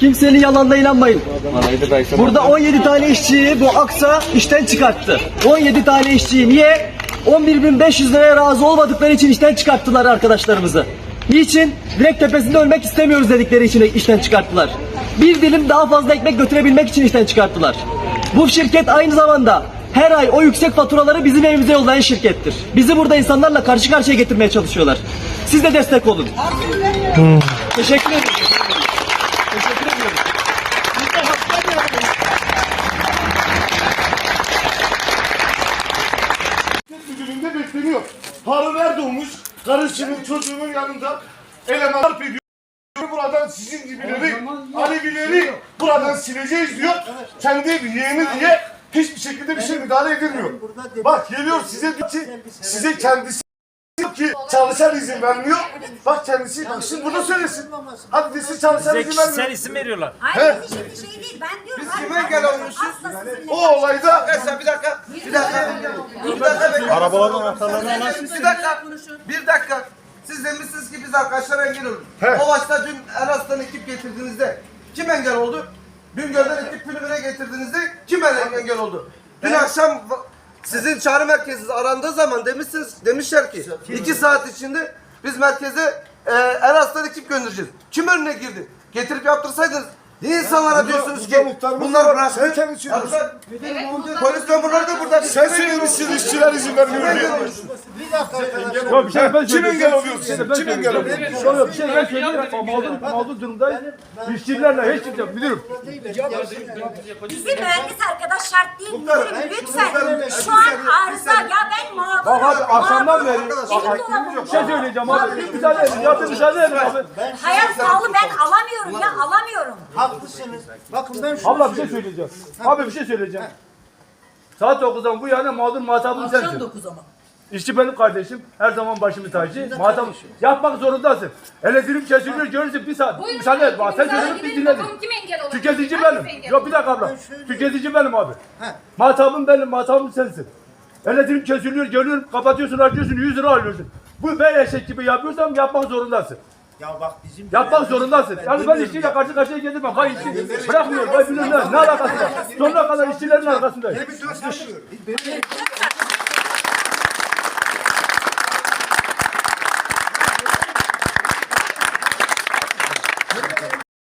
Kimsenin yalanına inanmayın. Burada 17 tane işçiyi bu Aksa işten çıkarttı. 17 tane işçiyi niye? 11.500 liraya razı olmadıkları için işten çıkarttılar arkadaşlarımızı. Niçin? Direkt tepesinde ölmek istemiyoruz dedikleri için işten çıkarttılar. Bir dilim daha fazla ekmek götürebilmek için işten çıkarttılar. Bu şirket aynı zamanda her ay o yüksek faturaları bizim evimize yollayan şirkettir. Bizi burada insanlarla karşı karşıya getirmeye çalışıyorlar. Siz de destek olun. Teşekkür ederim. Teşekkür ediyorum. Biz de haklar yararız. Müdürlüğünde bekleniyor. Harun Erdoğmuş karısının çocuğunun yanında eleman harp ediyor. Buradan sizin gibileri, Alevileri buradan sileceğiz diyor. Kendi yeğeni diye hiçbir şekilde bir şey müdahale edilmiyor. Bak geliyor size diyor ki size kendisi ki çalışan izin vermiyor. Bak kendisi bak şimdi burada söylesin. Hadi desin çalışan izin kişisel vermiyor. isim veriyorlar. Hayır şimdi şey değil. Ben diyorum. Biz kime engel olmuşuz? O olayda Arkadaşlar bir dakika. Bir dakika. Bir dakika. Arabaların anahtarlarını Bir dakika. Bir dakika. Siz demişsiniz ki biz arkadaşlar engel olduk. He. O başta dün Eras'tan ekip getirdiğinizde kim engel oldu? Dün Gölden ekip kulübüne getirdiğinizde kim engel oldu? Dün akşam sizin çağrı merkeziniz arandığı zaman demişsiniz demişler ki iki saat içinde biz merkeze e, Eras'tan ekip göndereceğiz. Kim önüne girdi? Getirip yaptırsaydınız Niye insanlara diyorsunuz ki bunlar bırak. Sen kendin söylüyorsun. Polis memurları da burada. Sen söylemişsin işçiler izin vermiyor diye. Yok bir şey ben Kim engel oluyor size? Kim engel oluyor? Yok bir şey ben söylüyorum. Mağdur, mağdur durumdayız. İşçilerle hiç kimse bilirim. Bizim mühendis arkadaş şart değil. Müdürüm lütfen. Şu an arıza. Ya ben mağdurum. Bak abi akşamdan beri bir şey söyleyeceğim abi. Müsaade edin. Bir müsaade edin abi. Hayat pahalı ben. Haklısınız. Bakın ben şu Abla bir şey söyleyeceğim. Abi bir şey söyleyeceğim. Saat 9'dan bu yana mağdur muhatabım sensin. 9 ama. İşçi benim kardeşim. Her zaman başımı tacı. Muhatabım. Yapmak zorundasın. Elektrik kesiliyor görürsün bir saat. Buyurun, Müsaade et. Bak sen söyledin biz dinledik. kim engel? Tüketici Hangisi benim. engel Yok bir dakika abla. Tüketici benim abi. Muhatabım benim, muhatabım sensin. Elektrik kesiliyor, geliyorum, kapatıyorsun, açıyorsun, 100 lira alıyorsun. Bu ben eşek gibi yapıyorsam yapmak zorundasın. Ya bak bizim Yapmak zorundasın. Yani ben işçiyle karşı karşıya getirmem. Vay işçi bırakmıyor, vay bilmem ne. Ne alakası var? Sonuna kadar işçilerin arkasındayım. Lütfen